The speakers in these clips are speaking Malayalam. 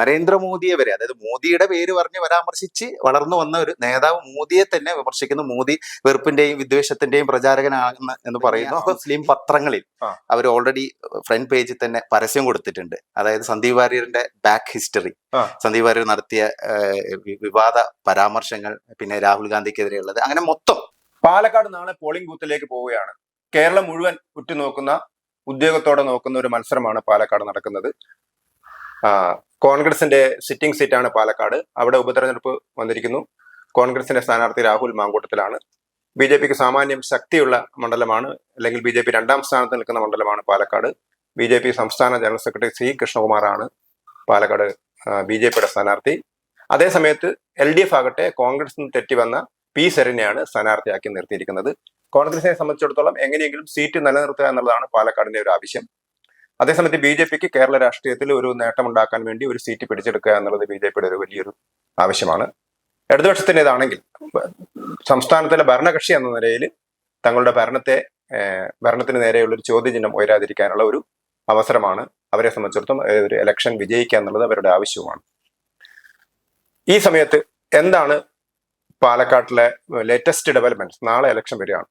നരേന്ദ്രമോദിയെ വരെ അതായത് മോദിയുടെ പേര് പറഞ്ഞ് പരാമർശിച്ച് വളർന്നു വന്ന ഒരു നേതാവ് മോദിയെ തന്നെ വിമർശിക്കുന്നു. മോദി വെറുപ്പിന്റെയും വിദ്വേഷത്തിന്റെയും പ്രചാരകനാകുന്ന എന്ന് പറയുന്നു. മുസ്ലിം പത്രങ്ങളിൽ. അവർ ഓൾറെഡി ഫ്രണ്ട് പേജിൽ തന്നെ പരസ്യം കൊടുത്തിട്ടുണ്ട്. അതായത് സന്ദീപ് വാര്യറിന്റെ ബാക്ക് ഹിസ്റ്ററി സന്ദീപ് വാര്യർ നടത്തിയ വിവാദ പരാമർശങ്ങൾ പിന്നെ രാഹുൽ ഗാന്ധിക്കെതിരെയുള്ളത്. അങ്ങനെ മൊത്തം പാലക്കാട് നാളെ പോളിംഗ് ബൂത്തിലേക്ക് പോവുകയാണ്. കേരളം മുഴുവൻ ഉറ്റുനോക്കുന്ന ഉദ്യോഗത്തോടെ നോക്കുന്ന ഒരു മത്സരമാണ് പാലക്കാട് നടക്കുന്നത്. കോൺഗ്രസിന്റെ സിറ്റിംഗ് സീറ്റാണ് പാലക്കാട്. അവിടെ ഉപതെരഞ്ഞെടുപ്പ് വന്നിരിക്കുന്നു. കോൺഗ്രസിന്റെ സ്ഥാനാർത്ഥി രാഹുൽ മാങ്കൂട്ടത്തിലാണ്. ബി ജെ പിക്ക് സാമാന്യം ശക്തിയുള്ള മണ്ഡലമാണ് അല്ലെങ്കിൽ ബി ജെ പി രണ്ടാം സ്ഥാനത്ത് നിൽക്കുന്ന മണ്ഡലമാണ് പാലക്കാട്. ബി ജെ പി സംസ്ഥാന ജനറൽ സെക്രട്ടറി സി കൃഷ്ണകുമാറാണ് പാലക്കാട് ബി ജെ പിയുടെ സ്ഥാനാർത്ഥി. അതേസമയത്ത് എൽ ഡി എഫ് ആകട്ടെ കോൺഗ്രസിൽ നിന്ന് തെറ്റി വന്ന പി സെറിനെയാണ് സ്ഥാനാർത്ഥിയാക്കി നിർത്തിയിരിക്കുന്നത്. കോൺഗ്രസിനെ സംബന്ധിച്ചിടത്തോളം എങ്ങനെയെങ്കിലും സീറ്റ് നിലനിർത്തുക എന്നുള്ളതാണ് പാലക്കാടിന്റെ ഒരു ആവശ്യം. അതേസമയത്ത് ബി ജെ പിക്ക് കേരള രാഷ്ട്രീയത്തിൽ ഒരു നേട്ടമുണ്ടാക്കാൻ വേണ്ടി ഒരു സീറ്റ് പിടിച്ചെടുക്കുക എന്നുള്ളത് ബി ജെ പിയുടെ ഒരു വലിയൊരു ആവശ്യമാണ്. ഇടതുപക്ഷത്തിന്റെതാണെങ്കിൽ സംസ്ഥാനത്തിലെ ഭരണകക്ഷി എന്ന നിലയിൽ തങ്ങളുടെ ഭരണത്തെ ഭരണത്തിന് നേരെയുള്ള ഒരു ചോദ്യചിഹ്നം ഉയരാതിരിക്കാനുള്ള ഒരു അവസരമാണ് അവരെ സംബന്ധിച്ചിടത്തോളം ഒരു ഇലക്ഷൻ വിജയിക്കുക എന്നുള്ളത് അവരുടെ ആവശ്യവുമാണ്. ഈ സമയത്ത് എന്താണ് പാലക്കാട്ടിലെ ലേറ്റസ്റ്റ് ഡെവലപ്മെന്റ്സ് നാളെ ഇലക്ഷൻ വരികയാണ്.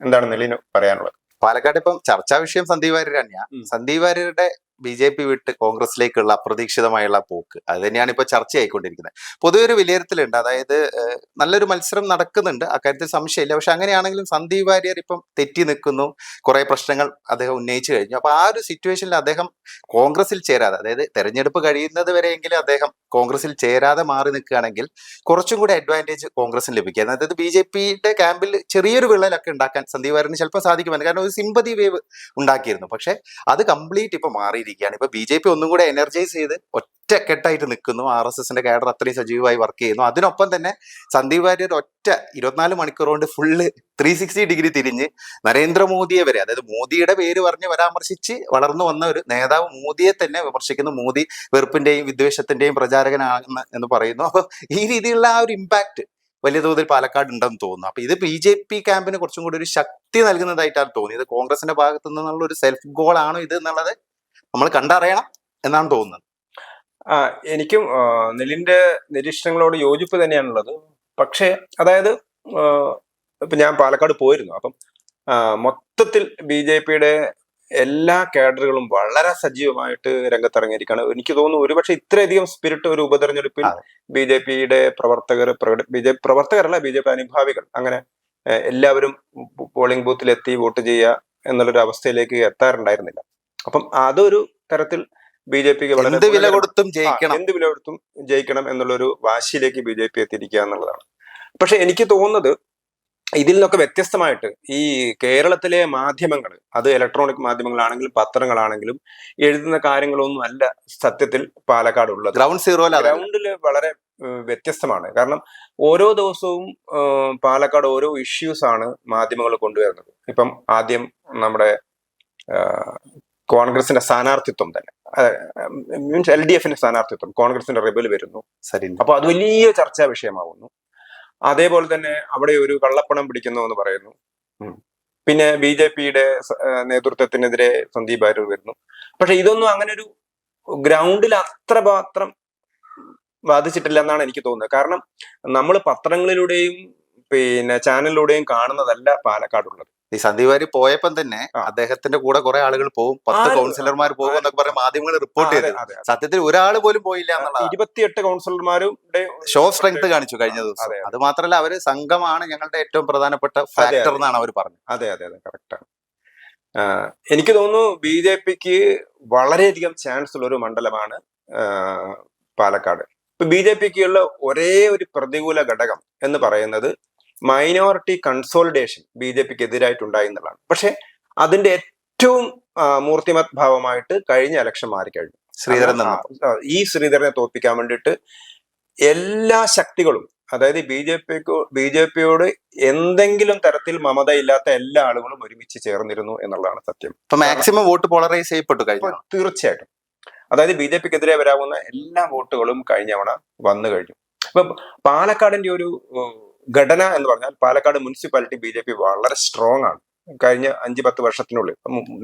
എന്താണ് നെലിന് പറയാനുള്ളത്? പാലക്കാട് ഇപ്പം ചർച്ചാ വിഷയം സന്ദീപ് വാര്യർ തന്നെയാണ് സന്ദീപ് വാര്യരുടെ ബി ജെ പി വിട്ട് കോൺഗ്രസിലേക്കുള്ള അപ്രതീക്ഷിതമായുള്ള പോക്ക്. അത് തന്നെയാണ് ഇപ്പോൾ ചർച്ചയായിക്കൊണ്ടിരിക്കുന്നത്. പൊതുവെ ഒരു വിലയിരുത്തലുണ്ട്. അതായത് നല്ലൊരു മത്സരം നടക്കുന്നുണ്ട്. അക്കാര്യത്തിൽ സംശയമില്ല. പക്ഷെ അങ്ങനെയാണെങ്കിലും സന്ദീപ് വാര്യർ ഇപ്പം തെറ്റി നിൽക്കുന്നു. കുറെ പ്രശ്നങ്ങൾ അദ്ദേഹം ഉന്നയിച്ചു കഴിഞ്ഞു. അപ്പൊ ആ ഒരു സിറ്റുവേഷനിൽ അദ്ദേഹം കോൺഗ്രസിൽ ചേരാതെ അതായത് തെരഞ്ഞെടുപ്പ് കഴിയുന്നത് വരെയെങ്കിലും അദ്ദേഹം കോൺഗ്രസിൽ ചേരാതെ മാറി നിൽക്കുകയാണെങ്കിൽ കുറച്ചും കൂടി അഡ്വാന്റേജ് കോൺഗ്രസിന് ലഭിക്കുക അതായത് ബി ജെ പിയുടെ ക്യാമ്പിൽ ചെറിയൊരു വിള്ളലൊക്കെ ഉണ്ടാക്കാൻ സന്ദീപ് വാര്യന് ചിലപ്പോൾ സാധിക്കുമായിരുന്നു. കാരണം ഒരു സിമ്പതി വേവ് ഉണ്ടാക്കിയിരുന്നു. പക്ഷെ അത് കംപ്ലീറ്റ് ഇപ്പൊ മാറിയിരിക്കുകയാണ് ഇപ്പൊ ബി ജെ പി ഒന്നും കൂടെ എനർജൈസ് ചെയ്ത് ഒറ്റക്കെട്ടായിട്ട് നിൽക്കുന്നു. ആർ എസ് എസിന്റെ കാഡർ അത്രയും സജീവമായി വർക്ക് ചെയ്യുന്നു. അതിനൊപ്പം തന്നെ സന്ദീപ് വാര്യർ ഒറ്റ ഇരുപത്തിനാല് മണിക്കൂർ കൊണ്ട് ഫുള്ള് ത്രീ സിക്സ്റ്റി ഡിഗ്രി തിരിഞ്ഞ് നരേന്ദ്രമോദിയെ വരെ അതായത് മോദിയുടെ പേര് പറഞ്ഞ് പരാമർശിച്ച് വളർന്നു വന്ന ഒരു നേതാവ് മോദിയെ തന്നെ വിമർശിക്കുന്നു. മോദി വെറുപ്പിന്റെയും വിദ്വേഷത്തിന്റെയും പ്രചാരകനാകുന്ന എന്ന് പറയുന്നു. അപ്പൊ ഈ രീതിയിലുള്ള ആ ഒരു ഇമ്പാക്ട് വലിയ തോതിൽ പാലക്കാട് ഉണ്ടെന്ന് തോന്നുന്നു. അപ്പൊ ഇത് ബി ജെ പി ക്യാമ്പിന് കുറച്ചും കൂടി ഒരു ശക്തി നൽകുന്നതായിട്ടാണ് തോന്നിയത്. കോൺഗ്രസിന്റെ ഭാഗത്തു നിന്നുള്ള ഒരു സെൽഫ് ഗോൾ ആണോ ഇത് എന്നുള്ളത് നമ്മൾ കണ്ടറിയണം എന്നാണ് തോന്നുന്നത്. ആ എനിക്കും നിലിന്റെ നിരീക്ഷണങ്ങളോട് യോജിപ്പ് തന്നെയാണുള്ളത്. പക്ഷേ അതായത് ഇപ്പൊ ഞാൻ പാലക്കാട് പോയിരുന്നു. അപ്പം മൊത്തത്തിൽ ബി ജെ പിയുടെ എല്ലാ കേഡറുകളും വളരെ സജീവമായിട്ട് രംഗത്തിറങ്ങിയിരിക്കുകയാണ്. എനിക്ക് തോന്നുന്നു ഒരുപക്ഷെ ഇത്രയധികം സ്പിരിറ്റ് ഒരു ഉപതെരഞ്ഞെടുപ്പിൽ. ബി ജെ പിയുടെ പ്രവർത്തകർ പ്രകട ബി ജെ പ്രവർത്തകരല്ല ബി ജെ പി അനുഭാവികൾ. അങ്ങനെ എല്ലാവരും പോളിംഗ് ബൂത്തിലെത്തി വോട്ട് ചെയ്യുക എന്നുള്ളൊരു അവസ്ഥയിലേക്ക് എത്താറുണ്ടായിരുന്നില്ല. അപ്പം അതൊരു തരത്തിൽ ബി ജെ പിക്ക് വളരെ എന്ത് വില കൊടുത്തും ജയിക്കണം. എന്ത് വില കൊടുത്തും ജയിക്കണം എന്നുള്ളൊരു വാശിയിലേക്ക് ബി ജെ പി എത്തിയിരിക്കുക എന്നുള്ളതാണ്. പക്ഷെ എനിക്ക് തോന്നുന്നത് ഇതിൽ നിന്നൊക്കെ വ്യത്യസ്തമായിട്ട് ഈ കേരളത്തിലെ മാധ്യമങ്ങൾ അത് ഇലക്ട്രോണിക് മാധ്യമങ്ങളാണെങ്കിലും പത്രങ്ങളാണെങ്കിലും എഴുതുന്ന കാര്യങ്ങളൊന്നും അല്ല സത്യത്തിൽ പാലക്കാട് ഉള്ളത് ഗ്രൗണ്ട് സീറോ അല്ല ഗ്രൗണ്ടിൽ വളരെ വ്യത്യസ്തമാണ്. കാരണം ഓരോ ദിവസവും പാലക്കാട് ഓരോ ഇഷ്യൂസ് ആണ് മാധ്യമങ്ങൾ കൊണ്ടുവരുന്നത്. ഇപ്പം ആദ്യം നമ്മുടെ കോൺഗ്രസിന്റെ സ്ഥാനാർത്ഥിത്വം തന്നെ. മീൻസ് എൽ ഡി എഫിന്റെ സ്ഥാനാർത്ഥിത്വം കോൺഗ്രസിന്റെ റിബൽ വരുന്നു. അപ്പൊ അത് വലിയ ചർച്ചാ വിഷയമാവുന്നു. അതേപോലെ തന്നെ അവിടെ ഒരു കള്ളപ്പണം പിടിക്കുന്നു എന്ന് പറയുന്നു. പിന്നെ ബി ജെ പിയുടെ നേതൃത്വത്തിനെതിരെ സന്ദീപ് ആരൂർ വരുന്നു. പക്ഷെ ഇതൊന്നും അങ്ങനെ ഒരു ഗ്രൗണ്ടിൽ അത്ര മാത്രം ബാധിച്ചിട്ടില്ല എന്നാണ് എനിക്ക് തോന്നുന്നത്. കാരണം നമ്മൾ പത്രങ്ങളിലൂടെയും പിന്നെ ചാനലിലൂടെയും കാണുന്നതല്ല പാലക്കാടുള്ളത്. ഈ സന്ദീപ് വാര്യർ പോയപ്പം തന്നെ അദ്ദേഹത്തിന്റെ കൂടെ കുറെ ആളുകൾ പോകും. പത്ത് കൗൺസിലർമാർ പോകും എന്നൊക്കെ പറഞ്ഞ മാധ്യമങ്ങൾ റിപ്പോർട്ട് ചെയ്തു. സത്യത്തിൽ ഒരാൾ പോലും പോയില്ല ഇരുപത്തിയെട്ട് കൗൺസിലർമാരും ഷോ സ്ട്രെങ്ത് കാണിച്ചു കഴിഞ്ഞ ദിവസം. അത് മാത്രല്ല അവർ സംഘമാണ് ഞങ്ങളുടെ ഏറ്റവും പ്രധാനപ്പെട്ട ഫാക്ടർ എന്നാണ് അവർ പറഞ്ഞത്. അതെ അതെ അതെ കറക്റ്റാണ് എനിക്ക് തോന്നുന്നു ബി ജെ പിക്ക് വളരെയധികം ചാൻസ് ഉള്ള ഒരു മണ്ഡലമാണ് പാലക്കാട്. ഇപ്പൊ ബി ജെ പിക്ക് ഉള്ള ഒരേ ഒരു പ്രതികൂല ഘടകം എന്ന് പറയുന്നത് മൈനോറിറ്റി കൺസോളിഡേഷൻ ബി ജെ പിക്ക് എതിരായിട്ടുണ്ടായി എന്നുള്ളതാണ്. പക്ഷെ അതിന്റെ ഏറ്റവും മൂർത്തിമത് ഭാവമായിട്ട് കഴിഞ്ഞ ഇലക്ഷൻ മാറിക്കഴിഞ്ഞു. ശ്രീധരൻ ഈ ശ്രീധരനെ തോൽപ്പിക്കാൻ വേണ്ടിയിട്ട് എല്ലാ ശക്തികളും അതായത് ബി ജെ പിക്ക് ബി ജെ പിയോട് എന്തെങ്കിലും തരത്തിൽ മമത ഇല്ലാത്ത എല്ലാ ആളുകളും ഒരുമിച്ച് ചേർന്നിരുന്നു എന്നുള്ളതാണ് സത്യം. മാക്സിമം വോട്ട് പോളറൈസ് ചെയ്യപ്പെട്ടു കഴിഞ്ഞു. തീർച്ചയായിട്ടും. അതായത് ബി ജെ പിക്കെതിരെ വരാവുന്ന എല്ലാ വോട്ടുകളും കഴിഞ്ഞവണ വന്നു കഴിഞ്ഞു. ഇപ്പൊ പാലക്കാടിന്റെ ഒരു ഘടന എന്ന് പറഞ്ഞാൽ Palakkad municipality B J P വളരെ സ്ട്രോങ് ആണ്. കഴിഞ്ഞ അഞ്ച് പത്ത് വർഷത്തിനുള്ളിൽ.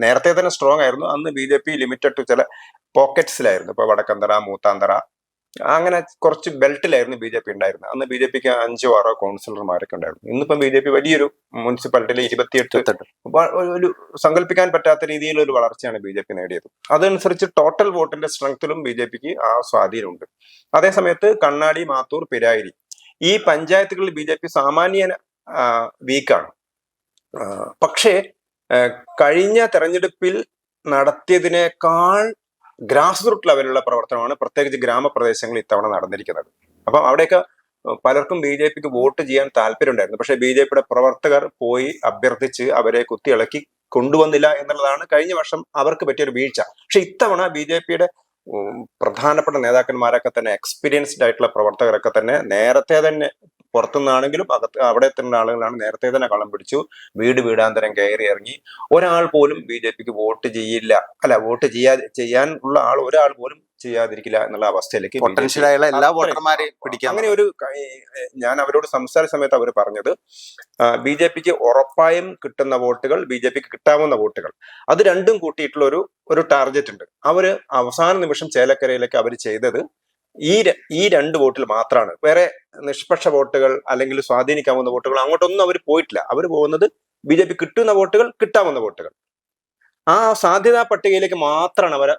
നേരത്തെ തന്നെ സ്ട്രോങ് ആയിരുന്നു. അന്ന് B J P limited to ചില പോക്കറ്റ്സിലായിരുന്നു ഇപ്പൊ വടക്കന്തറ മൂത്താന്തറ അങ്ങനെ കുറച്ച് ബെൽറ്റിലായിരുന്നു ബി ജെ പി ഉണ്ടായിരുന്നത്. അന്ന് ബി ജെ പിക്ക് അഞ്ചോ ആറോ കൗൺസിലർമാരൊക്കെ ഉണ്ടായിരുന്നു. ഇന്നിപ്പം ബി ജെ പി വലിയൊരു മുനിസിപ്പാലിറ്റിയിലെ ഇരുപത്തിയെട്ട്. ഒരു സങ്കല്പിക്കാൻ പറ്റാത്ത രീതിയിൽ ഒരു വളർച്ചയാണ് ബി ജെ പി നേടിയത്. അതനുസരിച്ച് ടോട്ടൽ വോട്ടിന്റെ സ്ട്രെങ്ത്തിലും ബി ജെ പിക്ക് ആ സ്വാധീനമുണ്ട്. അതേസമയത്ത് കണ്ണാടി മാത്തൂർ പിരായിരി ഈ പഞ്ചായത്തുകളിൽ ബി ജെ പി സാമാന്യ വീക്കാണ്. പക്ഷേ കഴിഞ്ഞ തെരഞ്ഞെടുപ്പിൽ നടത്തിയതിനേക്കാൾ ഗ്രാസ് റൂട്ട് ലെവലുള്ള പ്രവർത്തനമാണ് പ്രത്യേകിച്ച് ഗ്രാമപ്രദേശങ്ങളിൽ ഇത്തവണ നടന്നിരിക്കുന്നത്. അപ്പം അവിടെയൊക്കെ പലർക്കും ബി ജെ പിക്ക് വോട്ട് ചെയ്യാൻ താല്പര്യമുണ്ടായിരുന്നു. പക്ഷേ ബി ജെ പിയുടെ പ്രവർത്തകർ പോയി അഭ്യർത്ഥിച്ച് അവരെ കുത്തിയിളക്കി കൊണ്ടുവന്നില്ല എന്നുള്ളതാണ് കഴിഞ്ഞ വർഷം അവർക്ക് പറ്റിയൊരു വീഴ്ച. പക്ഷെ ഇത്തവണ ബി ജെ പിയുടെ പ്രധാനപ്പെട്ട നേതാക്കന്മാരൊക്കെ തന്നെ എക്സ്പീരിയൻസ്ഡ് ആയിട്ടുള്ള പ്രവർത്തകരൊക്കെ തന്നെ നേരത്തെ തന്നെ പുറത്തുനിന്നാണെങ്കിലും അകത്ത് അവിടെ എത്തുന്ന ആളുകളാണ്. നേരത്തെ തന്നെ കളം പിടിച്ചു. വീട് വീടാന്തരം കയറി ഇറങ്ങി. ഒരാൾ പോലും ബി ജെ പിക്ക് വോട്ട് ചെയ്യില്ല. അല്ല വോട്ട് ചെയ്യാ ഉള്ള ആൾ ഒരാൾ പോലും ചെയ്യാതിരിക്കില്ല എന്നുള്ള അവസ്ഥയിലേക്ക് പൊട്ടൻഷ്യലായുള്ള എല്ലാ വോട്ടർമാരെയും പിടിക്കാൻ അങ്ങനെ ഒരു ഞാൻ അവരോട് സംസാരിച്ച സമയത്ത് അവർ പറഞ്ഞത് ബി ജെ പിക്ക് ഉറപ്പായും കിട്ടുന്ന വോട്ടുകൾ ബി ജെ പിക്ക് കിട്ടാവുന്ന വോട്ടുകൾ. അത് രണ്ടും കൂട്ടിയിട്ടുള്ള ഒരു ഒരു ടാർഗറ്റ് ഉണ്ട് അവർ അവസാന നിമിഷം ചേലക്കരയിലേക്ക് അവർ ചെയ്തത് ഈ ഈ രണ്ട് വോട്ടിൽ മാത്രമാണ് വേറെ നിഷ്പക്ഷ വോട്ടുകൾ അല്ലെങ്കിൽ സ്വാധീനിക്കാവുന്ന വോട്ടുകൾ അങ്ങോട്ടൊന്നും അവർ പോയിട്ടില്ല. അവർ പോകുന്നത് ബി ജെ പി കിട്ടുന്ന വോട്ടുകൾ കിട്ടാവുന്ന വോട്ടുകൾ. ആ സാധ്യതാ പട്ടികയിലേക്ക് മാത്രമാണ് അവർ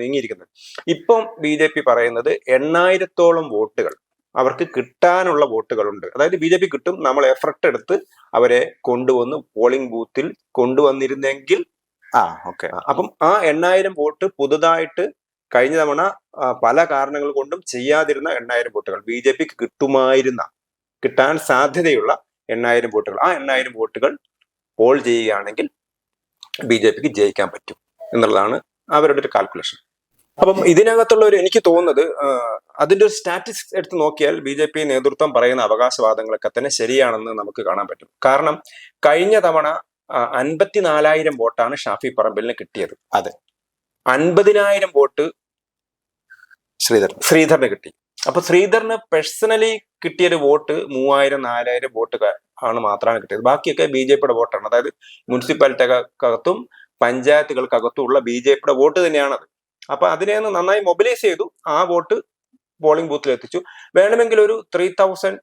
നീങ്ങിയിരിക്കുന്നത്. ഇപ്പം ബി ജെ പി പറയുന്നത് എണ്ണായിരത്തോളം വോട്ടുകൾ അവർക്ക് കിട്ടാനുള്ള വോട്ടുകളുണ്ട്. അതായത് ബി ജെ പി കിട്ടും നമ്മൾ എഫർട്ട് എടുത്ത് അവരെ കൊണ്ടുവന്ന് പോളിംഗ് ബൂത്തിൽ കൊണ്ടുവന്നിരുന്നെങ്കിൽ ആ ഓക്കെ. അപ്പം ആ എണ്ണായിരം വോട്ട് പുതുതായിട്ട് കഴിഞ്ഞ തവണ പല കാരണങ്ങൾ കൊണ്ടും ചെയ്യാതിരുന്ന എണ്ണായിരം വോട്ടുകൾ. ബി ജെ പിക്ക് കിട്ടുമായിരുന്ന കിട്ടാൻ സാധ്യതയുള്ള എണ്ണായിരം വോട്ടുകൾ. ആ എണ്ണായിരം വോട്ടുകൾ പോൾ ചെയ്യുകയാണെങ്കിൽ ബി ജെ പിക്ക് ജയിക്കാൻ പറ്റും എന്നുള്ളതാണ് അവരുടെ ഒരു കാൽക്കുലേഷൻ അപ്പം ഇതിനകത്തുള്ള ഒരു എനിക്ക് തോന്നുന്നത് അതിന്റെ ഒരു സ്റ്റാറ്റിസ്റ്റിക്സ് എടുത്ത് നോക്കിയാൽ ബി ജെ പി നേതൃത്വം പറയുന്ന അവകാശവാദങ്ങളൊക്കെ തന്നെ ശരിയാണെന്ന് നമുക്ക് കാണാൻ പറ്റും. കാരണം കഴിഞ്ഞ തവണ അൻപത്തിനാലായിരം വോട്ടാണ് ഷാഫി പറമ്പിലിന് കിട്ടിയത്. അതെ. അൻപതിനായിരം വോട്ട് ശ്രീധർ ശ്രീധറിന് കിട്ടി. അപ്പൊ ശ്രീധറിന് പേഴ്സണലി കിട്ടിയൊരു വോട്ട് മൂവായിരം നാലായിരം വോട്ട് ആണ് മാത്രമാണ് കിട്ടിയത്. ബാക്കിയൊക്കെ ബി ജെ പിയുടെ വോട്ടാണ്. അതായത് മുനിസിപ്പാലിറ്റിക്കകത്തും പഞ്ചായത്തുകൾക്കകത്തും ഉള്ള ബി ജെ പിയുടെ വോട്ട് തന്നെയാണത്. അപ്പൊ അതിനെ ഒന്ന് നന്നായി മൊബിലൈസ് ചെയ്തു. ആ വോട്ട് പോളിംഗ് ബൂത്തിൽ എത്തിച്ചു. വേണമെങ്കിൽ ഒരു three thousand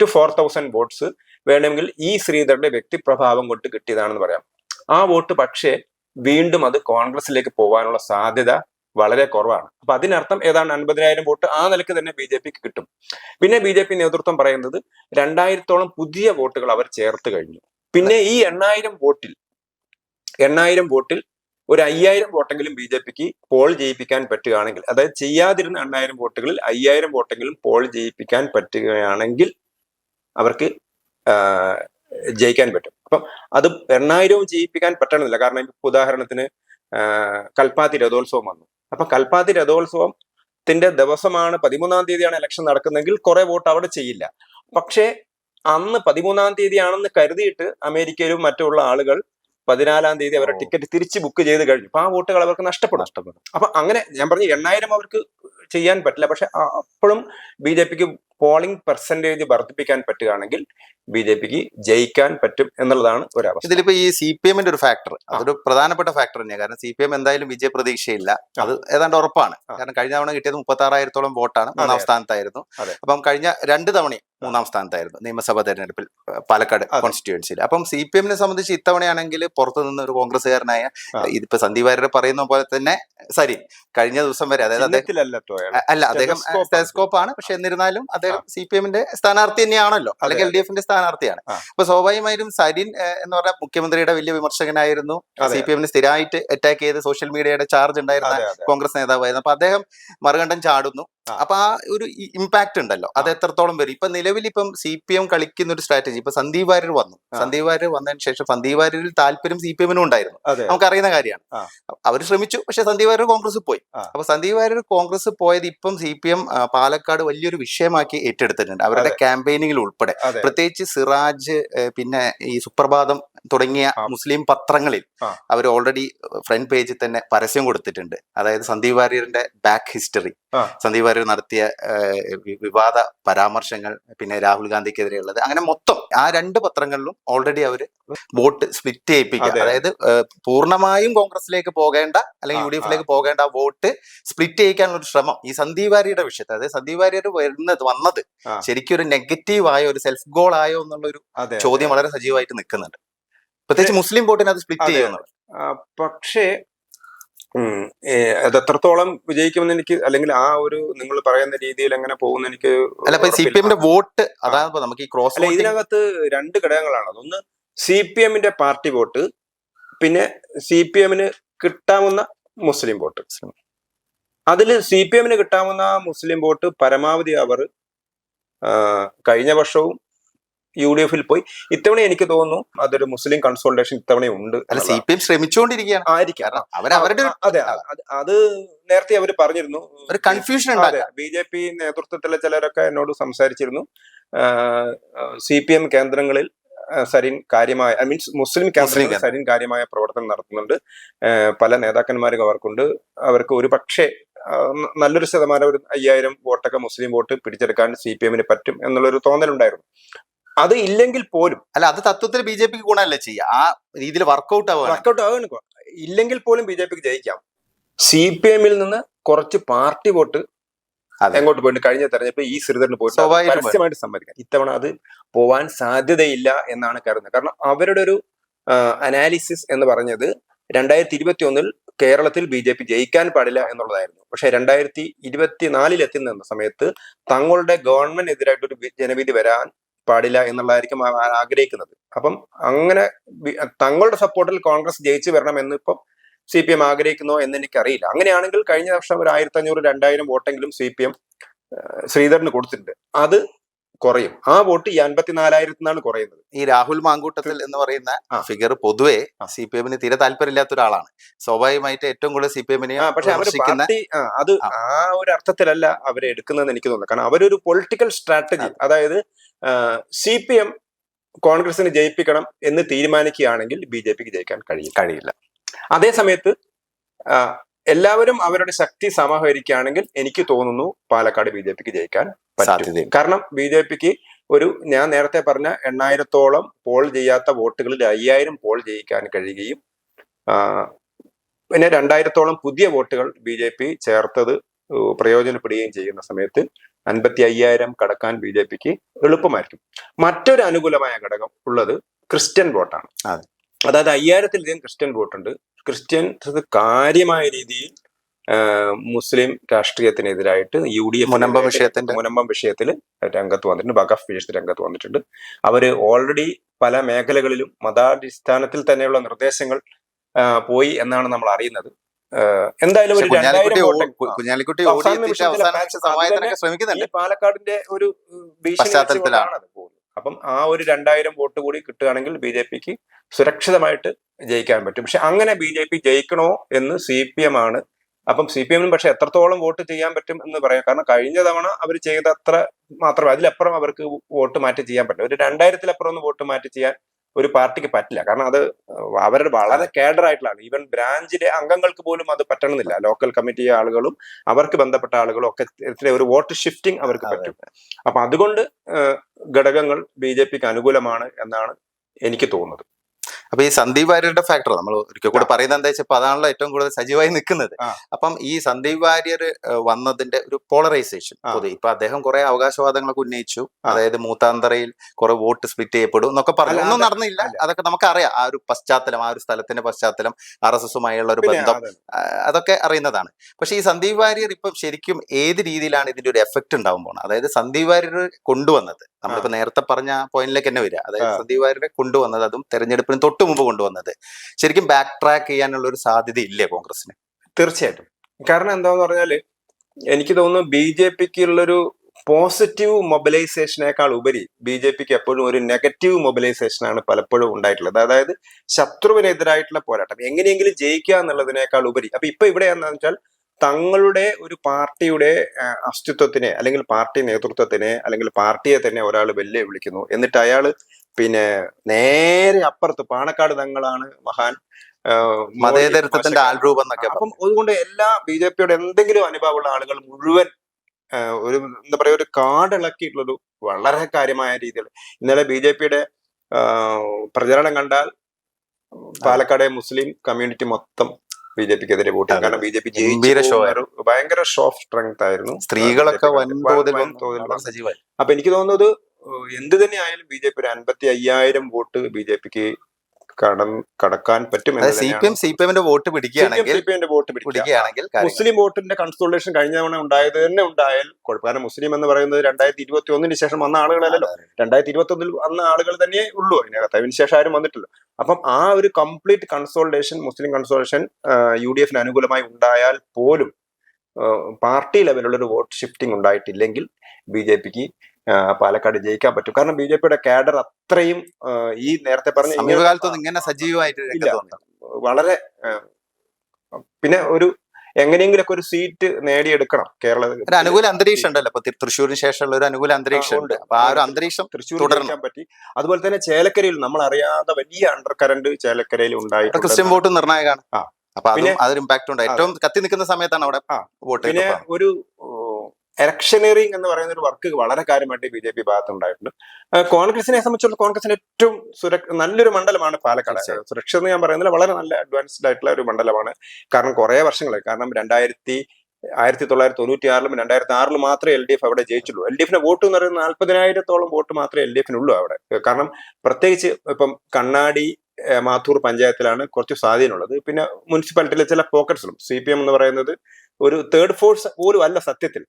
to four thousand votes വേണമെങ്കിൽ ഈ ശ്രീധരന്റെ വ്യക്തിപ്രഭാവം കൊണ്ട് കിട്ടിയതാണെന്ന് പറയാം. ആ വോട്ട് പക്ഷേ വീണ്ടും അത് കോൺഗ്രസിലേക്ക് പോകാനുള്ള സാധ്യത വളരെ കുറവാണ്. അപ്പൊ അതിനർത്ഥം ഏതാണ്ട് അൻപതിനായിരം വോട്ട് ആ നിലയ്ക്ക് തന്നെ ബി ജെ പിക്ക് കിട്ടും. പിന്നെ ബി ജെ പി നേതൃത്വം പറയുന്നത് രണ്ടായിരത്തോളം പുതിയ വോട്ടുകൾ അവർ ചേർത്ത് കഴിഞ്ഞു. പിന്നെ ഈ എണ്ണായിരം വോട്ടിൽ എണ്ണായിരം വോട്ടിൽ ഒരു അയ്യായിരം വോട്ടെങ്കിലും ബി ജെ പിക്ക് പോൾ ജയിപ്പിക്കാൻ പറ്റുകയാണെങ്കിൽ അതായത് ചെയ്യാതിരുന്ന എണ്ണായിരം വോട്ടുകളിൽ അയ്യായിരം വോട്ടെങ്കിലും പോൾ ജയിപ്പിക്കാൻ പറ്റുകയാണെങ്കിൽ അവർക്ക് ജയിക്കാൻ പറ്റും. അപ്പം അത് എണ്ണായിരവും ജയിപ്പിക്കാൻ പറ്റണമെന്നില്ല. കാരണം ഇപ്പൊ ഉദാഹരണത്തിന് കൽപ്പാത്തി രഥോത്സവം വന്നു. അപ്പൊ കൽപ്പാത്തി രഥോത്സവത്തിന്റെ ദിവസമാണ് പതിമൂന്നാം തീയതിയാണ് ഇലക്ഷൻ നടക്കുന്നതെങ്കിൽ കുറെ വോട്ട് അവിടെ ചെയ്യില്ല. പക്ഷേ അന്ന് പതിമൂന്നാം തീയതി ആണെന്ന് കരുതിയിട്ട് അമേരിക്കയിലും മറ്റുള്ള ആളുകൾ പതിനാലാം തീയതി അവരുടെ ടിക്കറ്റ് തിരിച്ച് ബുക്ക് ചെയ്ത് കഴിഞ്ഞു. അപ്പൊ ആ വോട്ടുകൾ അവർക്ക് നഷ്ടപ്പെടും. നഷ്ടപ്പെടും. അപ്പൊ അങ്ങനെ ഞാൻ പറഞ്ഞു എണ്ണായിരം അവർക്ക് ചെയ്യാൻ പറ്റില്ല. പക്ഷെ അപ്പോഴും ബി ജെ പിക്ക് പോളിംഗ് പെർസെന്റേജ് വർദ്ധിപ്പിക്കാൻ പറ്റുകയാണെങ്കിൽ ബി ജെ പിക്ക് ജയിക്കാൻ പറ്റും എന്നുള്ളതാണ് ഒരവസ്ഥ. ഇതിലിപ്പോ ഈ സി പി എമ്മിന്റെ ഒരു ഫാക്ടർ അതൊരു പ്രധാനപ്പെട്ട ഫാക്ടർ തന്നെയാണ് കാരണം സി പി എം എന്തായാലും വിജയ പ്രതീക്ഷയില്ല. അത് ഏതാണ്ട് ഉറപ്പാണ്. കാരണം കഴിഞ്ഞ തവണ കിട്ടിയത് മുപ്പത്തി ആറായിരത്തോളം വോട്ടാണ് മൂന്നാം സ്ഥാനത്തായിരുന്നു. അപ്പം കഴിഞ്ഞ രണ്ട് തവണ മൂന്നാം സ്ഥാനത്തായിരുന്നു നിയമസഭാ തെരഞ്ഞെടുപ്പിൽ പാലക്കാട്. കോൺസ്റ്റിറ്റ്യുവൻസിയിൽ അപ്പം സി പി എമ്മിനെ സംബന്ധിച്ച് ഇത്തവണയാണെങ്കിൽ പുറത്തു നിന്ന് ഒരു കോൺഗ്രസ്സുകാരനായ. ഇതിപ്പോ സന്ദീപ് വാര്യർ പറയുന്ന പോലെ തന്നെ സരി കഴിഞ്ഞ ദിവസം വരെ അതായത് അല്ല അദ്ദേഹം. ടെലസ്കോപ്പ് ആണ്. പക്ഷെ എന്നിരുന്നാലും അദ്ദേഹം സി പി എമ്മിന്റെ സ്ഥാനാർത്ഥി തന്നെയാണല്ലോ. അല്ലെങ്കിൽ എൽ ഡി എഫിന്റെ സ്ഥാനാർത്ഥിയാണ്. അപ്പൊ സ്വാഭാവികമായും സരിൻ എന്ന് പറഞ്ഞ മുഖ്യമന്ത്രിയുടെ വലിയ വിമർശകനായിരുന്നു. സി പി എമ്മിന് സ്ഥിരമായിട്ട് അറ്റാക്ക് ചെയ്ത് സോഷ്യൽ മീഡിയയുടെ ചാർജ് ഉണ്ടായിരുന്ന. കോൺഗ്രസ് നേതാവായിരുന്നു. അപ്പൊ അദ്ദേഹം മറുകണ്ഠം ചാടുന്നു. അപ്പൊ ആ ഒരു ഇമ്പാക്ട് ഉണ്ടല്ലോ. അത് എത്രത്തോളം വരും? ഇപ്പൊ നിലവിൽ ഇപ്പം സി പി എം കളിക്കുന്ന ഒരു സ്ട്രാറ്റജി ഇപ്പൊ സന്ദീപ് വാര്യർ വന്നു. സന്ദീപ് വാര്യർ വന്നതിന് ശേഷം സന്ദീപ് വാര്യരിൽ താല്പര്യം സി പി എമ്മിനും ഉണ്ടായിരുന്നു. നമുക്കറിയുന്ന കാര്യമാണ്. അവർ ശ്രമിച്ചു പക്ഷെ സന്ദീപ് വാര്യർ കോൺഗ്രസ് പോയി. അപ്പൊ സന്ദീപ് വാര്യർ കോൺഗ്രസ് പോയത് ഇപ്പം സി പി എം പാലക്കാട് വലിയൊരു വിഷയമാക്കി ഏറ്റെടുത്തിട്ടുണ്ട്. അവരുടെ ക്യാമ്പയിനിങ്ങിൽ ഉൾപ്പെടെ. പ്രത്യേകിച്ച് സിറാജ് പിന്നെ ഈ സുപ്രഭാതം തുടങ്ങിയ മുസ്ലിം പത്രങ്ങളിൽ. അവർ ഓൾറെഡി ഫ്രണ്ട് പേജിൽ തന്നെ പരസ്യം കൊടുത്തിട്ടുണ്ട്. അതായത് സന്ദീപ് വാര്യറിന്റെ ബാക്ക് ഹിസ്റ്ററി. സന്ദീപ് വാര്യർ നടത്തിയ വിവാദ പരാമർശങ്ങൾ പിന്നെ രാഹുൽ ഗാന്ധിക്കെതിരെയുള്ളത് അങ്ങനെ മൊത്തം ആ രണ്ട് പത്രങ്ങളിലും ഓൾറെഡി അവർ വോട്ട് സ്പ്ലിറ്റ് ചെയ്യിപ്പിക്കുക. അതായത് പൂർണമായും കോൺഗ്രസിലേക്ക് പോകേണ്ട അല്ലെങ്കിൽ യു ഡി എഫിലേക്ക് പോകേണ്ട വോട്ട് സ്പ്ലിറ്റ് ചെയ്യിക്കാനുള്ള ഒരു ശ്രമം ഈ സന്ദീപ് വാര്യരുടെ വിഷയത്തിൽ. അതായത് സന്ദീപ് വാര്യർ വരുന്നത് വന്നത് ശരിക്കും ഒരു നെഗറ്റീവ് ആയോ ഒരു സെൽഫ് ഗോൾ ആയോ എന്നുള്ള ഒരു ചോദ്യം വളരെ സജീവമായിട്ട് നിൽക്കുന്നുണ്ട്. പ്രത്യേകിച്ച് മുസ്ലിം വോട്ടിനെ അത്. സ്പ്ലിറ്റ് ചെയ്യുന്നത് പക്ഷേ അത് എത്രത്തോളം വിജയിക്കുമെന്ന് എനിക്ക് അല്ലെങ്കിൽ ആ ഒരു നിങ്ങൾ പറയുന്ന രീതിയിൽ എങ്ങനെ പോകുന്ന എനിക്ക് അല്ല സി പി എമ്മിന്റെ വോട്ട് അതാണ് ഇപ്പൊ നമുക്ക് ഈ ക്രോസ് ഇതിനകത്ത് രണ്ട് ഘടകങ്ങളാണ്. ഒന്ന് സി പി എമ്മിന്റെ പാർട്ടി വോട്ട് പിന്നെ സി പി എമ്മിന് കിട്ടാവുന്ന മുസ്ലിം വോട്ട്. അതിൽ സി പി എമ്മിന് കിട്ടാവുന്ന മുസ്ലിം വോട്ട് പരമാവധി അവർ കഴിഞ്ഞ വർഷവും യു ഡി എഫിൽ പോയി. ഇത്തവണ എനിക്ക് തോന്നുന്നു അതൊരു മുസ്ലിം കൺസോൾട്ടേഷൻ ഇത്തവണ ഉണ്ട് അല്ല സി പി എം ശ്രമിച്ചുകൊണ്ടിരിക്കുകയാണ്. ആയിരിക്കാം. അവരുടെ അതെ അത് നേരത്തെ അവർ പറഞ്ഞിരുന്നു. ഒരു കൺഫ്യൂഷൻ അതെ ബി ജെ പി നേതൃത്വത്തിലെ ചിലരൊക്കെ എന്നോട് സംസാരിച്ചിരുന്നു. സി പി എം കേന്ദ്രങ്ങളിൽ സരിൻ കാര്യമായ ഐ മീൻസ് മുസ്ലിം കേന്ദ്രങ്ങളിൽ കേന്ദ്രം. സരിൻ കാര്യമായ പ്രവർത്തനം നടത്തുന്നുണ്ട്. പല നേതാക്കന്മാരും അവർക്കുണ്ട്. അവർക്ക് ഒരു പക്ഷേ നല്ലൊരു ശതമാനം ഒരു അയ്യായിരം വോട്ടൊക്കെ മുസ്ലിം വോട്ട് പിടിച്ചെടുക്കാൻ സി പി എമ്മിന് പറ്റും എന്നുള്ളൊരു തോന്നലുണ്ടായിരുന്നു. അത് ഇല്ലെങ്കിൽ പോലും. അല്ല അത് തത്വത്തിൽ ബി ജെ പിക്ക് ഗുണമല്ല ചെയ്യുക ആ രീതിയിൽ വർക്കൗട്ട് ആവുക വർക്കൗട്ട് ആവുക ഇല്ലെങ്കിൽ പോലും ബി ജെ പിക്ക് ജയിക്കാം. സി പി എമ്മിൽ നിന്ന് കുറച്ച് പാർട്ടി വോട്ട് അങ്ങോട്ട് എങ്ങോട്ട് പോയിട്ട് കഴിഞ്ഞ തെരഞ്ഞെടുപ്പ് ഈ ശ്രീധരന് പോയിട്ട് പരസ്യമായിട്ട് സമ്മതിക്കാം. ഇത്തവണ അത് പോവാൻ സാധ്യതയില്ല എന്നാണ് കരുതുന്നത്. കാരണം അവരുടെ ഒരു അനാലിസിസ് എന്ന് പറഞ്ഞത് രണ്ടായിരത്തി ഇരുപത്തി ഒന്നിൽ കേരളത്തിൽ ബി ജെ പി ജയിക്കാൻ പാടില്ല എന്നുള്ളതായിരുന്നു. പക്ഷെ രണ്ടായിരത്തി ഇരുപത്തിനാലിൽ എത്തി നിന്ന സമയത്ത് തങ്ങളുടെ ഗവൺമെന്റ് എതിരായിട്ടൊരു ഒരു ജനവിധി വരാൻ പാടില്ല എന്നുള്ളതായിരിക്കും ആഗ്രഹിക്കുന്നത്. അപ്പം അങ്ങനെ തങ്ങളുടെ സപ്പോർട്ടിൽ കോൺഗ്രസ് ജയിച്ചു വരണം എന്ന് ഇപ്പം സി പി എം ആഗ്രഹിക്കുന്നോ എന്ന് എനിക്കറിയില്ല. അങ്ങനെയാണെങ്കിൽ കഴിഞ്ഞ വർഷം ഒരു ആയിരത്തി അഞ്ഞൂറ് രണ്ടായിരം വോട്ടെങ്കിലും സി പി എം ശ്രീധരന് കൊടുത്തിട്ടുണ്ട്. അത് കുറയും. ആ വോട്ട് ഈ അൻപത്തിനാലായിരത്തിനാണ് കുറയുന്നത്. ഈ രാഹുൽ മാങ്കൂട്ടത്തിൽ എന്ന് പറയുന്ന ഫിഗർ പൊതുവെ. സി പി എമ്മിന് തീരെ താല്പര്യമില്ലാത്ത ഒരാളാണ്. സ്വാഭാവികമായിട്ട് ഏറ്റവും കൂടുതൽ സി പി എമ്മിനെ അത് ആ. ആ ഒരു അർത്ഥത്തിലല്ല അവരെ എടുക്കുന്നതെന്ന് എനിക്ക് തോന്നുന്നു. കാരണം അവരൊരു പൊളിറ്റിക്കൽ സ്ട്രാറ്റജി അതായത് സി പി എം കോൺഗ്രസിനെ ജയിപ്പിക്കണം എന്ന് തീരുമാനിക്കുകയാണെങ്കിൽ ബി ജെ പിക്ക് ജയിക്കാൻ കഴിയും കഴിയില്ല. അതേ സമയത്ത് എല്ലാവരും അവരുടെ ശക്തി സമാഹരിക്കുകയാണെങ്കിൽ എനിക്ക് തോന്നുന്നു പാലക്കാട് ബി ജെ പിക്ക് ജയിക്കാൻ പറ്റും. കാരണം ബി ജെ പിക്ക് ഒരു ഞാൻ നേരത്തെ പറഞ്ഞ എണ്ണായിരത്തോളം പോൾ ചെയ്യാത്ത വോട്ടുകളിൽ അയ്യായിരം പോൾ ജയിക്കാൻ കഴിയുകയും പിന്നെ രണ്ടായിരത്തോളം പുതിയ വോട്ടുകൾ ബി ജെ പി ചേർത്തത് പ്രയോജനപ്പെടുകയും ചെയ്യുന്ന സമയത്ത് അൻപത്തി അയ്യായിരം കടക്കാൻ ബി ജെ പിക്ക് എളുപ്പമായിരിക്കും. മറ്റൊരു അനുകൂലമായ ഘടകം ഉള്ളത് ക്രിസ്ത്യൻ വോട്ടാണ്. അതെ. അതായത് അയ്യായിരത്തിലധികം ക്രിസ്ത്യൻ വോട്ടുണ്ട്. ക്രിസ്ത്യൻ കാര്യമായ രീതിയിൽ മുസ്ലിം രാഷ്ട്രീയത്തിനെതിരായിട്ട് യു ഡി എഫ് മുനമ്പം വിഷയത്തിന്റെ- മുനമ്പം വിഷയത്തിൽ രംഗത്ത് വന്നിട്ടുണ്ട്. വഖഫ് വിഷയത്തിൽ രംഗത്ത് വന്നിട്ടുണ്ട്. അവർ ഓൾറെഡി പല മേഖലകളിലും മതാടിസ്ഥാനത്തിൽ തന്നെയുള്ള നിർദ്ദേശങ്ങൾ പോയി എന്നാണ് നമ്മൾ അറിയുന്നത്. എന്തായാലും ഒരു രണ്ടായിരം കുഞ്ഞാലിക്കുട്ടി ശ്രമിക്കുന്നുണ്ട്. പാലക്കാടിന്റെ ഒരു പശ്ചാത്തലത്തിലാണ്. അപ്പം ആ ഒരു രണ്ടായിരം വോട്ട് കൂടി കിട്ടുകയാണെങ്കിൽ ബി ജെ പിക്ക് സുരക്ഷിതമായിട്ട് ജയിക്കാൻ പറ്റും. പക്ഷെ അങ്ങനെ ബി ജെ പി ജയിക്കണോ എന്ന് സി പി എം ആണ്. അപ്പം സി പി എമ്മിന് പക്ഷെ എത്രത്തോളം വോട്ട് ചെയ്യാൻ പറ്റും എന്ന് പറയാം. കാരണം കഴിഞ്ഞ തവണ അവർ ചെയ്ത അത്ര മാത്രമേ അതിലപ്പുറം അവർക്ക് വോട്ട് മാറ്റി ചെയ്യാൻ പറ്റും ഒരു രണ്ടായിരത്തിലപ്പുറം ഒന്ന് വോട്ട് മാറ്റി ചെയ്യാൻ ഒരു പാർട്ടിക്ക് പറ്റില്ല. കാരണം അത് അവരുടെ വളരെ കേഡർ ആയിട്ടുള്ളതാണ് ഈവൻ ബ്രാഞ്ചിലെ അംഗങ്ങൾക്ക് പോലും അത് പറ്റണമെന്നില്ല. ലോക്കൽ കമ്മിറ്റി ആളുകളും അവർക്ക് ബന്ധപ്പെട്ട ആളുകളും ഒക്കെ ഇത്ര ഒരു വോട്ട് ഷിഫ്റ്റിംഗ് അവർക്ക് പറ്റും. അപ്പൊ അതുകൊണ്ട് ഘടകങ്ങൾ ബി ജെ പിക്ക് അനുകൂലമാണ് എന്നാണ് എനിക്ക് തോന്നുന്നത്. അപ്പൊ ഈ സന്ദീപ് വാര്യരുടെ ഫാക്ടർ നമ്മൾ ഒരിക്കൽ കൂടെ പറയുന്നത് എന്താ വെച്ചാൽ അതാണല്ലോ ഏറ്റവും കൂടുതൽ സജീവമായി നിൽക്കുന്നത്. അപ്പം ഈ സന്ദീപ് വാര്യർ വന്നതിന്റെ ഒരു പോളറൈസേഷൻ. പൊതു ഇപ്പൊ അദ്ദേഹം കുറെ അവകാശവാദങ്ങളൊക്കെ ഉന്നയിച്ചു. അതായത് മൂത്താന്തറയിൽ കുറെ വോട്ട് സ്പ്ലിറ്റ് ചെയ്യപ്പെടും എന്നൊക്കെ പറഞ്ഞു. ഒന്നും നടന്നില്ല. അതൊക്കെ നമുക്കറിയാം. ആ ഒരു പശ്ചാത്തലം ആ ഒരു സ്ഥലത്തിന്റെ പശ്ചാത്തലം ആർ എസ് എസുമായുള്ള ഒരു ബന്ധം അതൊക്കെ അറിയുന്നതാണ്. പക്ഷെ ഈ സന്ദീപ് വാര്യർ ഇപ്പം ശരിക്കും ഏത് രീതിയിലാണ് ഇതിന്റെ ഒരു എഫക്ട് ഉണ്ടാവും പോകുന്നത് അതായത് സന്ദീപ് വാര്യർ കൊണ്ടുവന്നത് നമ്മളിപ്പോ നേരത്തെ പറഞ്ഞ പോയിന്റിലേക്ക് തന്നെ വരിക. അതായത് സന്ദീപ് വാര്യരെ കൊണ്ടുവന്നത് അതും തെരഞ്ഞെടുപ്പിന് തൊട്ട് മുമ്പ് കൊണ്ടുവന്നത്. ശരിക്കും ബാക്ക് ട്രാക്ക് ചെയ്യാനുള്ള ഒരു സാധ്യത ഇല്ലേ കോൺഗ്രസിന് തീർച്ചയായിട്ടും. കാരണം എന്താന്ന് പറഞ്ഞാൽ എനിക്ക് തോന്നുന്നു ബി ജെ പിക്ക് ഉള്ളൊരു പോസിറ്റീവ് മൊബിലൈസേഷനേക്കാൾ ഉപരി ബി ജെ പിക്ക് എപ്പോഴും ഒരു നെഗറ്റീവ് മൊബിലൈസേഷൻ ആണ് പലപ്പോഴും ഉണ്ടായിട്ടുള്ളത്. അതായത് ശത്രുവിനെതിരായിട്ടുള്ള പോരാട്ടം. എങ്ങനെയെങ്കിലും ജയിക്കുക എന്നുള്ളതിനേക്കാൾ ഉപരി. അപ്പൊ ഇപ്പൊ ഇവിടെ എന്താണെന്ന് വെച്ചാൽ തങ്ങളുടെ ഒരു പാർട്ടിയുടെ അസ്തിത്വത്തിനെ അല്ലെങ്കിൽ പാർട്ടി നേതൃത്വത്തിനെ അല്ലെങ്കിൽ പാർട്ടിയെ തന്നെ ഒരാൾ വെല്ലുവിളിക്കുന്നു. എന്നിട്ട് അയാൾ പിന്നെ നേരെ അപ്പുറത്ത് പാണക്കാട് തങ്ങളാണ് മഹാൻ മതേതരത്വത്തിന്റെ ആൽരൂപം ആൾരൂപം എന്നൊക്കെ അപ്പം അതുകൊണ്ട് എല്ലാ ബി ജെ പിയുടെ എന്തെങ്കിലും അനുഭവമുള്ള ആളുകൾ മുഴുവൻ ഒരു എന്താ പറയാ ഒരു കാടിളക്കിയിട്ടുള്ളൊരു വളരെ കാര്യമായ രീതിയിൽ. ഇന്നലെ ബി ജെ പിയുടെ പ്രചരണം കണ്ടാൽ പാലക്കാട് മുസ്ലിം കമ്മ്യൂണിറ്റി മൊത്തം ബി ജെ പിക്കെതിരെ വോട്ട്. കാരണം ബി ജെ പി ഭയങ്കര ഷോ ഓഫ് സ്ട്രെങ്ത് ആയിരുന്നു. സ്ത്രീകളൊക്കെ വൻ തോതിൽ അപ്പൊ എനിക്ക് തോന്നുന്നത് എന്ത് തന്നെ ആയാലും ബി ജെ പി ഒരു അൻപത്തി അയ്യായിരം വോട്ട് ബി ജെ പിക്ക് കടൻ കടക്കാൻ പറ്റും C P M C P എമ്മിന്റെ വോട്ട് പിടിക്കുകയാണെങ്കിൽ വോട്ട് പിടിക്കുകയാണെങ്കിൽ മുസ്ലിം വോട്ടിന്റെ കൺസോൾട്ടേഷൻ കഴിഞ്ഞ തവണ ഉണ്ടായത് തന്നെ ഉണ്ടായാൽ കുഴപ്പം. കാരണം മുസ്ലിം എന്ന് പറയുന്നത് രണ്ടായിരത്തി ഇരുപത്തി ഒന്നിന് ശേഷം വന്ന ആളുകളല്ലല്ലോ. രണ്ടായിരത്തി ഇരുപത്തി ഒന്നിൽ വന്ന ആളുകൾ തന്നെ ഉള്ളൂ. അതിനകത്ത് അതിന് ശേഷം ആരും വന്നിട്ടില്ല. അപ്പം ആ ഒരു കംപ്ലീറ്റ് കൺസോൾട്ടേഷൻ മുസ്ലിം കൺസോൾട്ടേഷൻ യു ഡി എഫിന് അനുകൂലമായി ഉണ്ടായാൽ പോലും പാർട്ടി ലെവലിലുള്ള ഒരു വോട്ട് ഷിഫ്റ്റിംഗ് ഉണ്ടായിട്ടില്ലെങ്കിൽ ബി ജെ പിക്ക് പാലക്കാട് ജയിക്കാൻ പറ്റും. കാരണം ബി ജെ പിയുടെ കാഡർ അത്രയും ഈ നേരത്തെ പറഞ്ഞ സമീപകാലത്തൊന്നും ഇങ്ങനെ സജീവമായിട്ട്. വളരെ പിന്നെ ഒരു എങ്ങനെയെങ്കിലൊക്കെ ഒരു സീറ്റ് നേടിയെടുക്കണം കേരളത്തിൽ ഒരു അനുകൂല അന്തരീക്ഷം ഉണ്ടല്ലോ. ഇപ്പൊ തൃശ്ശൂരിന് ശേഷമുള്ള ഒരു അനുകൂല അന്തരീക്ഷം ഉണ്ട്. അപ്പൊ ആ ഒരു അന്തരീക്ഷം തൃശ്ശൂർ തുടരാൻ പറ്റി. അതുപോലെ തന്നെ ചേലക്കരയിൽ നമ്മൾ അറിയാതെ വലിയ അണ്ടർ കറന്റ് ചേലക്കരയിൽ ഉണ്ടായി. ക്രിസ്ത്യൻ വോട്ട് നിർണായകമാണ്. അപ്പൊ അതൊരു ഇമ്പാക്ട് ഉണ്ട്. ഏറ്റവും കത്തി നിൽക്കുന്ന സമയത്താണ് അവിടെ. വോട്ട് പിന്നെ ഒരു എലക്ഷനറിങ് എന്ന് പറയുന്ന ഒരു വർക്ക് വളരെ കാര്യമായിട്ട് ബി ജെ പി ഭാഗത്ത് ഉണ്ടായിട്ടുണ്ട് കോൺഗ്രസിനെ സംബന്ധിച്ചുള്ള കോൺഗ്രസിന് ഏറ്റവും നല്ലൊരു മണ്ഡലമാണ് പാലക്കാട്. സുരക്ഷ എന്ന് ഞാൻ പറയുന്നത് വളരെ നല്ല അഡ്വാൻസ്ഡ് ആയിട്ടുള്ള ഒരു മണ്ഡലമാണ്. കാരണം കുറെ വർഷങ്ങളായി. കാരണം രണ്ടായിരത്തി ആയിരത്തി തൊള്ളായിരത്തി തൊണ്ണൂറ്റി ആറിലും രണ്ടായിരത്തി ആറിലും മാത്രമേ എൽ ഡി എഫ് അവിടെ ജയിച്ചുള്ളൂ. എൽ ഡി എഫിന്റെ വോട്ട് എന്ന് പറയുന്നത് നാൽപ്പതിനായിരത്തോളം വോട്ട് മാത്രമേ എൽ ഡി എഫിനുള്ളൂ അവിടെ. കാരണം പ്രത്യേകിച്ച് ഇപ്പം കണ്ണാടി മാത്തൂർ പഞ്ചായത്തിലാണ് കുറച്ച് സ്വാധീനമുള്ളത്. പിന്നെ മുനിസിപ്പാലിറ്റിയിലെ ചില പോക്കറ്റ്സിലും സി പി എം എന്ന് പറയുന്നത് ഒരു തേർഡ് ഫോഴ്സ് പോലും അല്ല സത്യത്തിൽ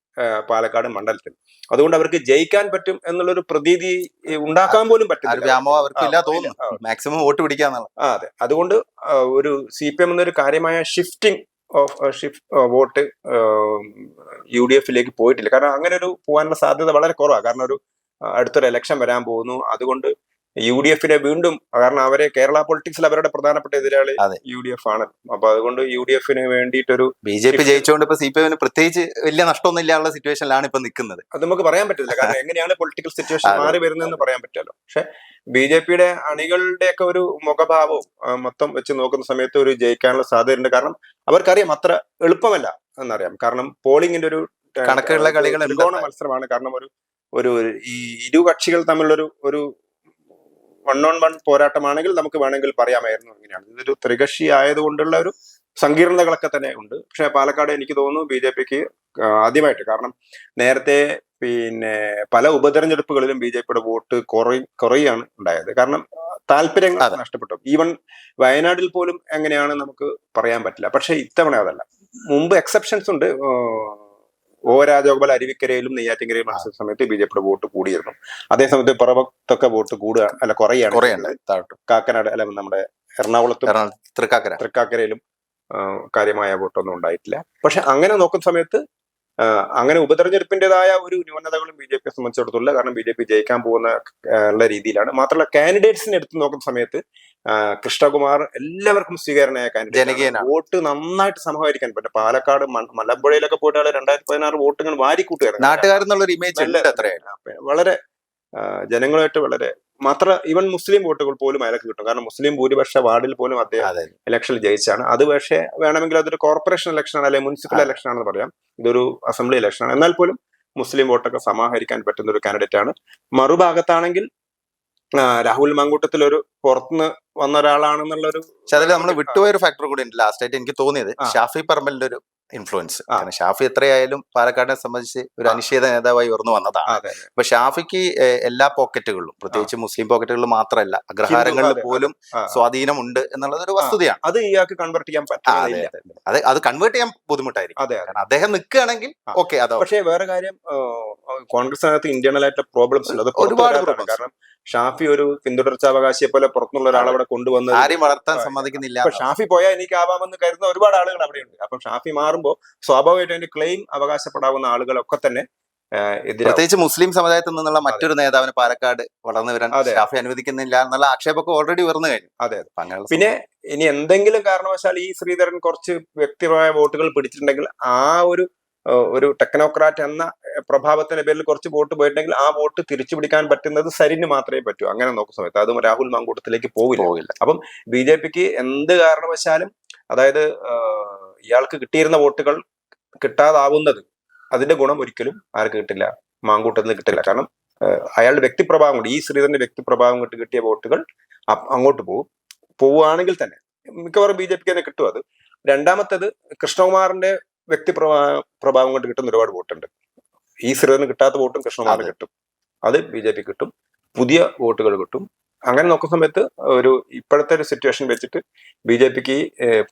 പാലക്കാട് മണ്ഡലത്തിൽ. അതുകൊണ്ട് അവർക്ക് ജയിക്കാൻ പറ്റും എന്നുള്ളൊരു പ്രതീതി ഉണ്ടാക്കാൻ പോലും പറ്റില്ല. മാക്സിമം വോട്ട് പിടിക്കാൻ ആ അതെ. അതുകൊണ്ട് ഒരു സി പി എം എന്നൊരു കാര്യമായ shifting of shift vote U D എഫിലേക്ക് പോയിട്ടില്ല. കാരണം അങ്ങനെ ഒരു പോകാനുള്ള സാധ്യത വളരെ കുറവാണ് കാരണം ഒരു അടുത്തൊരു ഇലക്ഷൻ വരാൻ പോകുന്നു. അതുകൊണ്ട് യു ഡി എഫിനെ വീണ്ടും കാരണം അവരെ കേരള പൊളിറ്റിക്സിൽ അവരുടെ പ്രധാനപ്പെട്ട എതിരാളി. യു ഡി എഫ് ആണ്. അപ്പൊ അതുകൊണ്ട് യു ഡി എഫിന് വേണ്ടിയിട്ടൊരു ബി ജെ പി ജയിച്ചുകൊണ്ട് ഇപ്പൊ സി പി എമ്മിന് പ്രത്യേകിച്ച് വലിയ നഷ്ടമൊന്നും ഇല്ലാനുള്ള സിറ്റുവേഷനിലാണ് ഇപ്പൊ നിൽക്കുന്നത് അത് നമുക്ക് പറയാൻ പറ്റില്ല കാരണം എങ്ങനെയാണ് പൊളിറ്റിക്കൽ സിറ്റുവേഷൻ മാറി വരുന്നതെന്ന് പറയാൻ പറ്റുമല്ലോ പക്ഷെ ബി ജെ പിയുടെ അണികളുടെ ഒക്കെ ഒരു മുഖഭാവവും മൊത്തം വെച്ച് നോക്കുന്ന സമയത്ത് ഒരു ജയിക്കാനുള്ള സാധ്യതയുണ്ട്. കാരണം അവർക്കറിയാം അത്ര എളുപ്പമല്ല എന്നറിയാം. കാരണം പോളിംഗിന്റെ ഒരു കണക്കുള്ള കളികൾ എന്തോണ ത്രികോണ മത്സരമാണ്. കാരണം ഒരു ഒരു ഈ ഇരു കക്ഷികൾ തമ്മിലൊരു ഒരു വൺ ഓൺ വൺ പോരാട്ടമാണെങ്കിൽ നമുക്ക് വേണമെങ്കിൽ പറയാമായിരുന്നു അങ്ങനെയാണ് ഇതൊരു ത്രികക്ഷി ആയതുകൊണ്ടുള്ള ഒരു സങ്കീർണതകളൊക്കെ തന്നെ ഉണ്ട്. പക്ഷേ പാലക്കാട് എനിക്ക് തോന്നുന്നു ബി ജെ പിക്ക് ആദ്യമായിട്ട്. കാരണം നേരത്തെ പിന്നെ പല ഉപതെരഞ്ഞെടുപ്പുകളിലും ബി ജെ പിയുടെ വോട്ട് കുറയും കുറയാണ് ഉണ്ടായത്. കാരണം താല്പര്യങ്ങൾ അതെ. നഷ്ടപ്പെട്ടു. ഈവൻ വയനാട്ടിൽ പോലും എങ്ങനെയാണ് നമുക്ക് പറയാൻ പറ്റില്ല. പക്ഷേ ഇത്തവണ അതല്ല. മുമ്പ് എക്സെപ്ഷൻസ് ഉണ്ട്. ഒ രാജഗോപാൽ അരുവിക്കരയിലും നെയ്യാറ്റിങ്കരയിലും മത്സര സമയത്ത് ബി ജെ പിയുടെ വോട്ട് കൂടിയിരുന്നു. അതേസമയത്ത് പുറത്തൊക്കെ വോട്ട് കൂടുക അല്ല കുറയാണ്. കുറെ കാക്കനാട് അല്ല നമ്മുടെ എറണാകുളത്തും തൃക്കാക്കര. തൃക്കാക്കരയിലും കാര്യമായ വോട്ടൊന്നും ഉണ്ടായിട്ടില്ല. പക്ഷെ അങ്ങനെ നോക്കുന്ന സമയത്ത് അങ്ങനെ ഉപതെരഞ്ഞെടുപ്പിന്റേതായ ഒരു ന്യൂനതകളും ബി ജെ പിയെ സംബന്ധിച്ചിടത്തോളം കാരണം ബി ജെ പി ജയിക്കാൻ പോകുന്ന ഉള്ള രീതിയിലാണ്. മാത്രമല്ല കാൻഡിഡേറ്റ്സിനെ എടുത്തു നോക്കുന്ന സമയത്ത് കൃഷ്ണകുമാർ എല്ലാവർക്കും സ്വീകാരനായ കാൻഡിഡേറ്റ് വോട്ട് നന്നായിട്ട് സമാഹരിക്കാൻ പറ്റും. പാലക്കാട് മലമ്പുഴയിലൊക്കെ പോയിട്ട് ആൾ രണ്ടായിരത്തി പതിനാറ് വോട്ടുകൾ വാരിക്കൂട്ടുകയാണ് നാട്ടുകാരെന്നുള്ള ഒരു ഇമേജ് വളരെ ജനങ്ങളായിട്ട് ജനങ്ങളുമായിട്ട് വളരെ മാത്ര ഈവൻ മുസ്ലിം വോട്ടുകൾ പോലും അയാൾക്ക് കിട്ടും. കാരണം മുസ്ലിം ഭൂരിപക്ഷ വാർഡിൽ പോലും അദ്ദേഹം ഇലക്ഷനിൽ ജയിച്ചാണ്. അത് പക്ഷേ വേണമെങ്കിൽ അതൊരു കോർപ്പറേഷൻ ഇലക്ഷൻ ആണ് അല്ലെങ്കിൽ മുനിസിപ്പൽ. ഇലക്ഷൻ ആണെന്ന് പറയാം. ഇതൊരു അസംബ്ലി ഇലക്ഷൻ ആണ്. എന്നാൽ പോലും മുസ്ലിം വോട്ടൊക്കെ സമാഹരിക്കാൻ പറ്റുന്ന ഒരു കാൻഡിഡേറ്റ് ആണ്. മറുഭാഗത്താണെങ്കിൽ രാഹുൽ മങ്കൂട്ടത്തിൽ ഒരു പുറത്തുനിന്ന് വന്ന ഒരാളാണെന്നുള്ള ഒരു ചില നമ്മൾ വിട്ടുപോയ ഒരു ഫാക്ടർ കൂടി ഉണ്ട്. ലാസ്റ്റ് ആയിട്ട് എനിക്ക് തോന്നിയത് ഷാഫി പറമ്പലിന്റെ ഒരു ഇൻഫ്ലുവൻസ്. കാരണം ഷാഫി എത്രയായാലും പാലക്കാടിനെ സംബന്ധിച്ച് ഒരു. അനിശ്ചിത നേതാവായി ഉയർന്നു വന്നതാണ് അപ്പൊ ഷാഫിക്ക് എല്ലാ പോക്കറ്റുകളിലും പ്രത്യേകിച്ച് മുസ്ലിം പോക്കറ്റുകളിൽ മാത്രമല്ല അഗ്രഹാരങ്ങളിൽ പോലും. സ്വാധീനമുണ്ട് എന്നുള്ളത് ഒരു വസ്തുതയാണ് അത് ഇയാൾക്ക് കൺവേർട്ട് ചെയ്യാൻ പറ്റില്ല അതെ, അതെ. കൺവേർട്ട് ചെയ്യാൻ ബുദ്ധിമുട്ടായിരിക്കും അതെ അദ്ദേഹം നിൽക്കുകയാണെങ്കിൽ. ഓക്കെ അതാ പക്ഷേ വേറെ കാര്യം കോൺഗ്രസ് കോൺഗ്രസിനകത്ത് ഇന്റേണൽ ആയിട്ട് പ്രോബ്ലംസ് ഉണ്ട് ഒരുപാട്. കാരണം ഷാഫി ഒരു പിന്തുടർച്ചാവകാശിയെ പോലെ പുറത്തുനിന്നുള്ള ഒരാളെ അവിടെ കൊണ്ടുവന്ന് ആരെയും വളർത്താൻ സമ്മതിക്കുന്നില്ല. അപ്പൊ ഷാഫി പോയാൽ എനിക്കാവാമെന്ന് കരുതുന്ന ഒരുപാട് ആളുകൾ അവിടെയുണ്ട്. അപ്പം ഷാഫി മാറുമ്പോൾ സ്വാഭാവികമായിട്ടും അതിന്റെ ക്ലെയിം അവകാശപ്പെടാവുന്ന ആളുകളൊക്കെ തന്നെ പ്രത്യേകിച്ച് മുസ്ലിം സമുദായത്തിൽ നിന്നുള്ള മറ്റൊരു നേതാവിന് പാലക്കാട് വളർന്നു വരാൻ ഷാഫി അനുവദിക്കുന്നില്ല എന്നുള്ള ആക്ഷേപമൊക്കെ ഓൾറെഡി ഉയർന്നു കഴിഞ്ഞു. അതെ അതെ. പിന്നെ ഇനി എന്തെങ്കിലും കാരണവശാൽ ഈ ശ്രീധരൻ കുറച്ച് വ്യക്തിപരമായ വോട്ടുകൾ പിടിച്ചിട്ടുണ്ടെങ്കിൽ ആ ഒരു ഒരു ടെക്നോക്രാറ്റ് എന്ന പ്രഭാവത്തിന്റെ പേരിൽ കുറച്ച് വോട്ട് പോയിട്ടുണ്ടെങ്കിൽ ആ വോട്ട് തിരിച്ചു പിടിക്കാൻ പറ്റുന്നത് സരിന് മാത്രമേ പറ്റൂ. അങ്ങനെ നോക്കുന്ന സമയത്ത് അതും രാഹുൽ മാങ്കൂട്ടത്തിലേക്ക് പോകില്ല പോകില്ല ബി ജെ പിക്ക് എന്ത് കാരണവശാലും അതായത് ഇയാൾക്ക് കിട്ടിയിരുന്ന വോട്ടുകൾ കിട്ടാതാവുന്നത് അതിന്റെ ഗുണം ഒരിക്കലും ആർക്ക് കിട്ടില്ല? മാങ്കൂട്ടത്തിന് കിട്ടില്ല. കാരണം അയാളുടെ വ്യക്തിപ്രഭാവം കൊണ്ട് ഈ ശ്രീധരന്റെ വ്യക്തിപ്രഭാവം കൊണ്ട് കിട്ടിയ വോട്ടുകൾ അങ്ങോട്ട് പോകും പോവുകയാണെങ്കിൽ തന്നെ മിക്കവാറും ബി ജെ പിക്ക് തന്നെ കിട്ടും അത്. രണ്ടാമത്തത് കൃഷ്ണകുമാറിന്റെ വ്യക്തിപ്രഭാ പ്രഭാവം കൊണ്ട് കിട്ടുന്ന ഒരുപാട് വോട്ടുണ്ട്. ഈ ശ്രീധരന് കിട്ടാത്ത വോട്ടും കൃഷ്ണകുമാറിന് കിട്ടും. അത് ബി ജെ പി കിട്ടും. പുതിയ വോട്ടുകൾ കിട്ടും. അങ്ങനെ നോക്കുന്ന സമയത്ത് ഒരു ഇപ്പോഴത്തെ ഒരു സിറ്റുവേഷൻ വെച്ചിട്ട് ബി ജെ പിക്ക്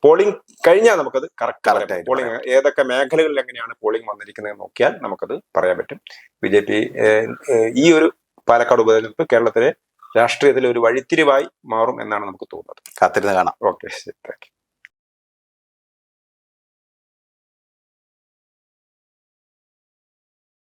പോളിംഗ് കഴിഞ്ഞാൽ നമുക്കത് കറക്റ്റ് പോളിംഗ് ഏതൊക്കെ മേഖലകളിൽ എങ്ങനെയാണ് പോളിംഗ് വന്നിരിക്കുന്നത് നോക്കിയാൽ നമുക്കത് പറയാൻ പറ്റും. ബി ജെ പി ഈ ഒരു പാലക്കാട് ഉപതെരഞ്ഞെടുപ്പ് കേരളത്തിലെ രാഷ്ട്രീയത്തിലെ ഒരു വഴിത്തിരിവായി മാറും എന്നാണ് നമുക്ക് തോന്നുന്നത്. കാത്തിരുന്ന് കാണാം. ഓക്കെ ശരി. താങ്ക്